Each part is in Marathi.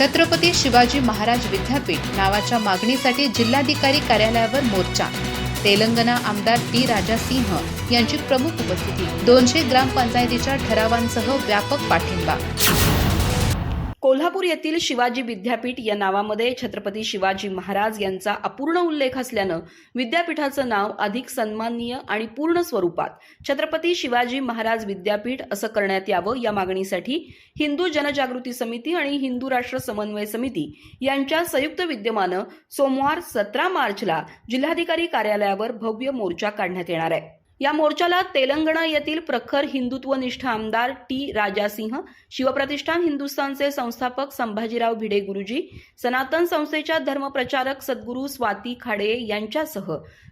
छत्रपती शिवाजी महाराज विद्यापीठ नावाच्या मागणीसाठी जिल्हाधिकारी कार्यालयावर मोर्चा. तेलंगणा आमदार टी. राजा सिंह यांची प्रमुख उपस्थिती. दोनशे ग्रामपंचायतीच्या ठरावांसह व्यापक पाठिंबा. कोल्हापूर येथील शिवाजी विद्यापीठ या नावामध्ये छत्रपती शिवाजी महाराज यांचा अपूर्ण उल्लेख असल्यानं विद्यापीठाचं नाव अधिक सन्माननीय आणि पूर्ण स्वरूपात छत्रपती शिवाजी महाराज विद्यापीठ असं करण्यात यावं या मागणीसाठी हिंदू जनजागृती समिती आणि हिंदू राष्ट्र समन्वय समिती यांच्या संयुक्त विद्यमानं सोमवार सतरा मार्चला जिल्हाधिकारी कार्यालयावर भव्य मोर्चा काढण्यात येणार आहे. या मोर्चाला तेलंगणा येथील प्रखर हिंदुत्वनिष्ठ आमदार टी राजासिंह शिवप्रतिष्ठान हिंदुस्थानचे संस्थापक संभाजीराव भिडे गुरुजी सनातन संस्थेच्या धर्मप्रचारक सद्गुरू स्वाती खाडे यांच्यासह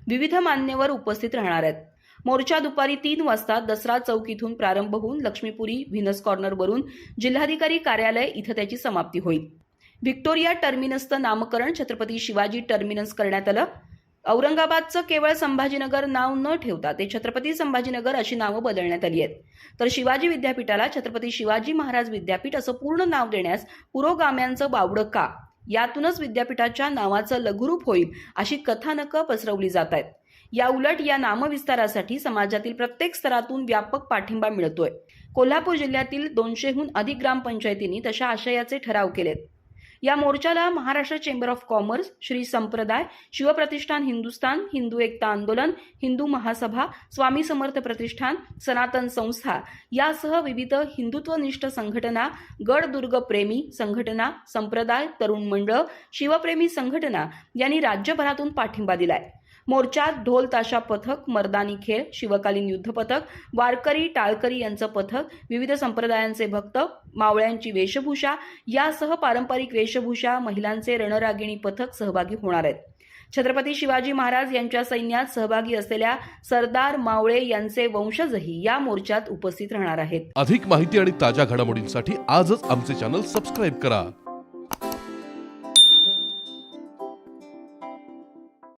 विविध मान्यवर उपस्थित राहणार आहेत. मोर्चा दुपारी तीन वाजता दसरा चौक इथून प्रारंभ होऊन लक्ष्मीपुरी व्हिनस कॉर्नरवरून जिल्हाधिकारी कार्यालय इथं त्याची समाप्ती होईल. व्हिक्टोरिया टर्मिनसचं नामकरण छत्रपती शिवाजी टर्मिनस करण्यात आलं. औरंगाबादचं केवळ संभाजीनगर नाव न ठेवता ते छत्रपती संभाजीनगर अशी नावं बदलण्यात आली आहेत. तर शिवाजी विद्यापीठाला छत्रपती शिवाजी महाराज विद्यापीठ असं पूर्ण नाव देण्यास पुरोगाम्यांचं बावडं का? यातूनच विद्यापीठाच्या नावाचं लघुरूप होईल अशी कथानकं पसरवली जात आहेत. या उलट या नामविस्तारासाठी समाजातील प्रत्येक स्तरातून व्यापक पाठिंबा मिळतोय. कोल्हापूर जिल्ह्यातील दोनशेहून अधिक ग्रामपंचायतींनी तशा आशयाचे ठराव केलेत. या मोर्चाला Maharashtra chamber of commerce Shri Sampraday Shivpratishthan Hindustan Hindu एकता आंदोलन हिंदू महासभा स्वामी समर्थ प्रतिष्ठान सनातन संस्था यासह विविध हिंदुत्वनिष्ठ संघटना गडदुर्ग प्रेमी संघटना संप्रदाय तरुण मंडळ शिवप्रेमी संघटना यांनी राज्यभरातून पाठिंबा दिलाय. मोर्चात ढोल ताशा पथक मर्दानी खेळ शिवकालीन युद्ध पथक वारकरी टाळकरी यांचं पथक विविध संप्रदायांचे भक्त मावळ्यांची वेशभूषा यासह पारंपरिक वेशभूषा महिलांचे रणरागिणी पथक सहभागी होणार आहेत. छत्रपती शिवाजी महाराज यांच्या सैन्यात सहभागी असलेल्या सरदार मावळे यांचे वंशजही या मोर्चात उपस्थित राहणार आहेत. अधिक माहिती आणि ताज्या घडामोडींसाठी आजच आमचे चॅनल सबस्क्राईब करा.